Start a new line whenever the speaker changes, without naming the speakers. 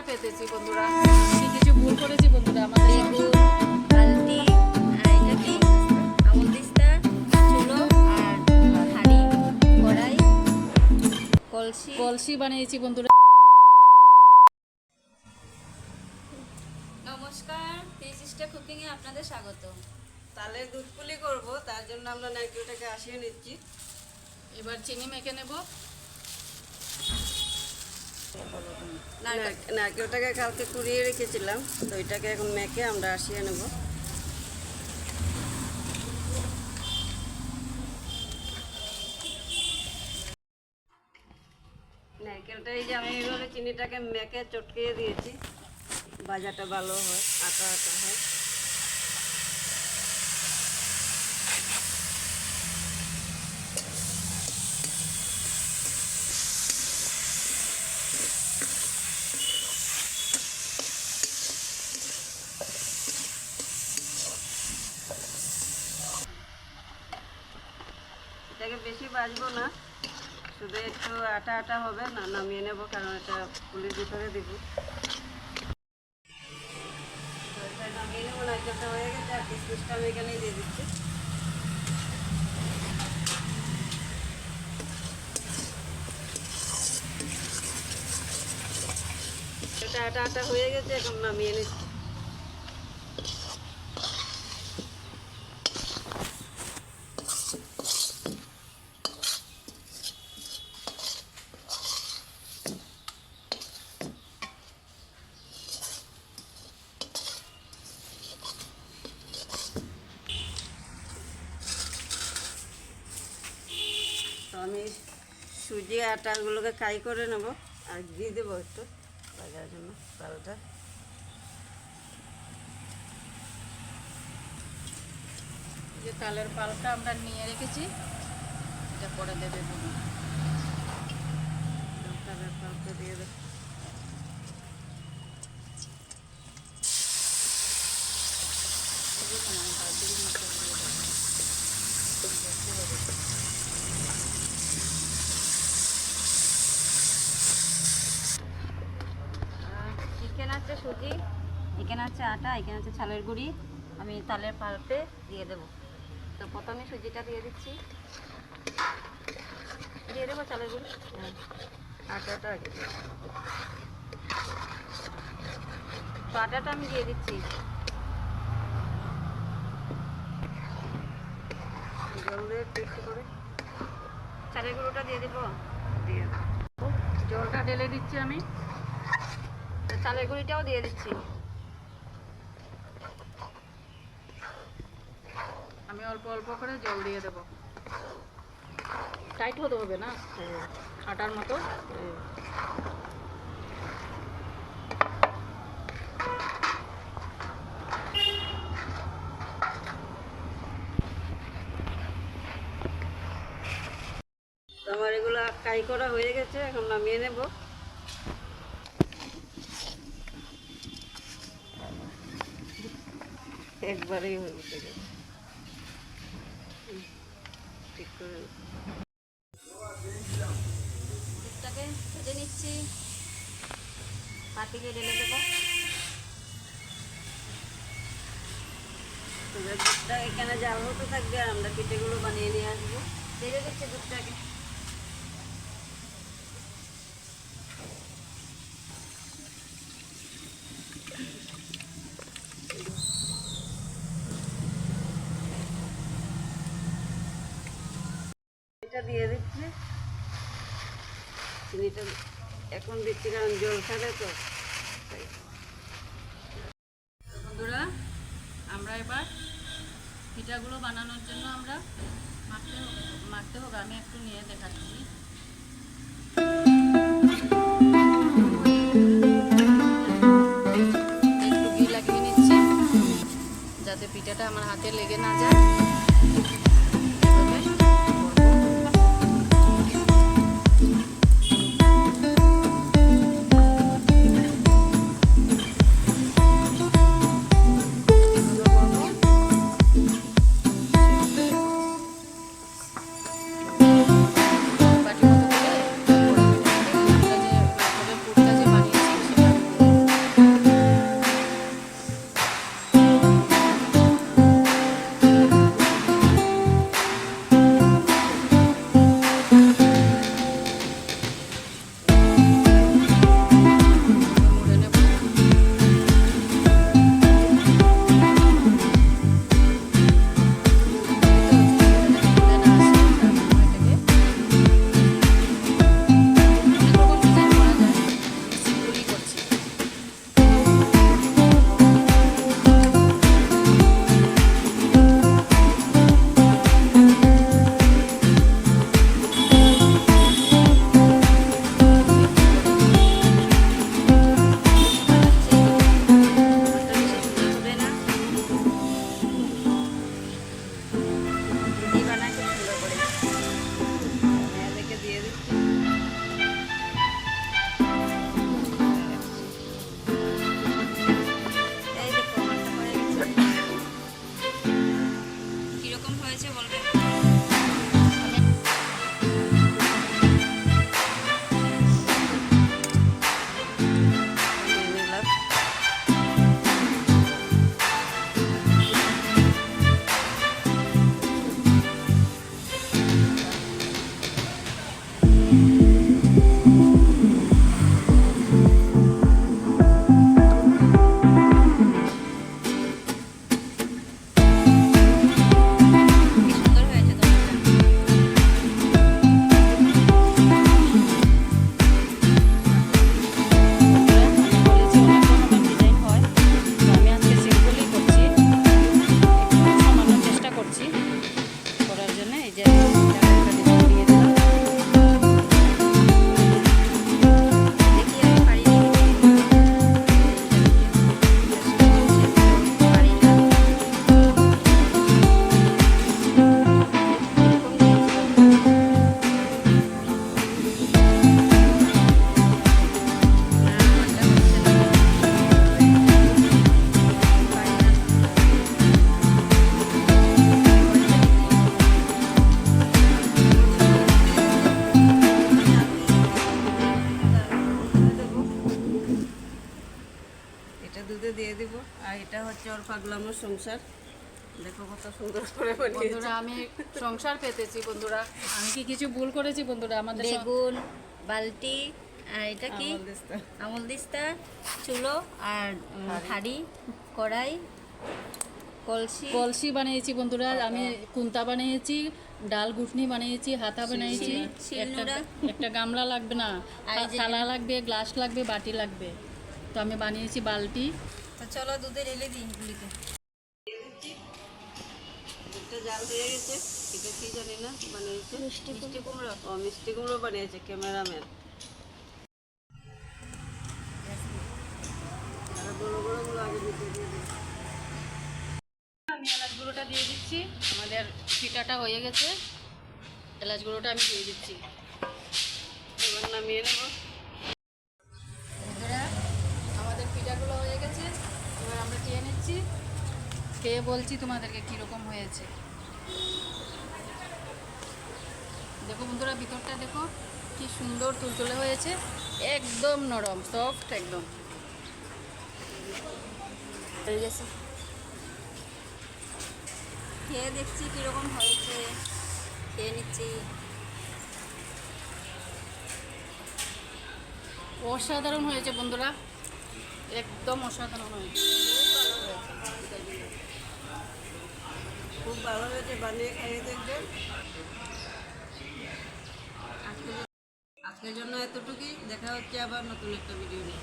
পুরস্কার পেতেছি বন্ধুরা। কি কিছু ভুল করেছি বন্ধুরা আমাদের
কলসি।
বানিয়েছি বন্ধুরা।
নমস্কার টেস্টা কুকিংয়ে আপনাদের স্বাগত।
তালের দুধ পুলি করব তার জন্য আমরা নারকেলটাকে আসিয়ে নিচ্ছি।
এবার চিনি মেখে নেব।
নারকেল- নারকেলটাকে কালকে কুড়িয়ে রেখেছিলাম, তো ওইটাকে এখন মেখে আমরা আসিয়ে নেব। নারকেলটা এই যে আমি এইভাবে চিনিটাকে মেখে চটকিয়ে দিয়েছি। বাজাটা ভালো হয়, আটা আটা হয়। এটাকে বেশি বাজবো না। শুধু একটু আটা আটা হবে, না, নামিয়ে নেব, কারণ এটা পুলির ভিতরে দিব। নামিয়ে নেব হয়ে গেছে আমি এখানেই দিয়ে দিচ্ছি। আটা আটা হয়ে গেছে, এখন নামিয়ে নিচ্ছি তো আমি সুজি আটাগুলোকে কাই করে নেব আর ঘি দেবো একটু বাজার জন্য
পালটা যে তালের পালটা আমরা নিয়ে রেখেছি এটা পরে দেবে
তালের পালটা দিয়ে দেবো।
চিকেন আছে সুজি এখানে আছে আটা এখানে আছে ছালের গুঁড়ি। আমি তালের পাল্পে দিয়ে দেবো। তো প্রথমে সুজিটা দিয়ে দিচ্ছি। দিয়ে দেবো চালের গুঁড়ি?
হ্যাঁ আটাটা আগে
তো আটাটা আমি দিয়ে দিচ্ছি।
জল দিয়ে একটু করে।
চালের গুঁড়োটা দিয়ে দেবো?
দিয়ে
জলটা ঢেলে দিচ্ছি আমি।
চালের গুঁড়িটাও দিয়ে দিচ্ছি।
আমি অল্প অল্প করে জল দিয়ে দেব। টাইট হতে হবে না? আটার মতো?
আমার এগুলো কাই করা হয়ে গেছে এখন নামিয়ে নেব। একবারেই হয়ে উঠে গেছে। হুম, ঠিক করে
দুধটাকে ভেজে নিচ্ছি। পাতিকে ঢেলে দেবো।
দুধটা এখানে জাল হতে থাকবে আর আমরা পিঠেগুলো বানিয়ে নিয়ে আসব।
ভেজে দিচ্ছি দুধটাকে
এটা দিয়ে দিচ্ছি এখন দিচ্ছি কারণ জল ছাড়ে তো
বন্ধুরা, আমরা এবার পিঠাগুলো বানানোর জন্য আমরা মাখতে মাখতে হবে। আমি একটু নিয়ে দেখাচ্ছি। একটু লাগিয়ে নিচ্ছি, যাতে পিঠাটা আমার হাতে লেগে না যায়।
দুধে দিয়ে দিব। আর এটা হচ্ছে ওর পাগলামোর সংসার। দেখো কত সুন্দর করে
বন্ধুরা আমি সংসার পেতেছি বন্ধুরা। আমি কি কিছু ভুল করেছি বন্ধুরা? আমাদের
বেগুন বালতি আর এটা কি?
আমল দিস্তা।
চুলো আর হাঁড়ি। কড়াই কলসি।
কলসি বানিয়েছি বন্ধুরা। আমি কুন্তা বানিয়েছি ডাল ঘুটনি বানিয়েছি হাতা বানিয়েছি। একটা একটা গামলা লাগবে না।
আর
থালা লাগবে গ্লাস লাগবে বাটি লাগবে। তো আমি বানিয়েছি বালতি।
তো চলো দুধে ঢেলে দিই গুলিতে
দুধটা জাল হয়ে গেছে এটা কি জানি না বানিয়েছে। মিষ্টি কুমড়ো। ও মিষ্টি কুমড়ো বানিয়েছে ক্যামেরাম্যান।
আমি এলাচ গুঁড়োটা দিয়ে দিচ্ছি আমাদের পিঠাটা হয়ে গেছে। এলাচ গুঁড়োটা আমি দিয়ে দিচ্ছি।
এবার নামিয়ে নেব।
বলছি তোমাদেরকে কীরকম হয়েছে। দেখো বন্ধুরা, ভিতরটা দেখো, কি সুন্দর তুলতুলে হয়েছে। একদম নরম সফট একদম।
খেয়ে দেখছি কীরকম হয়েছে। খেয়ে নিচ্ছি।
অসাধারণ হয়েছে বন্ধুরা। একদম অসাধারণ হয়েছে।
খুব ভালো হয়েছে, বানিয়ে খাইয়ে দেখবেন। আজকে আজকের জন্য এতটুকুই। দেখা হচ্ছে আবার নতুন একটা ভিডিও নিয়ে।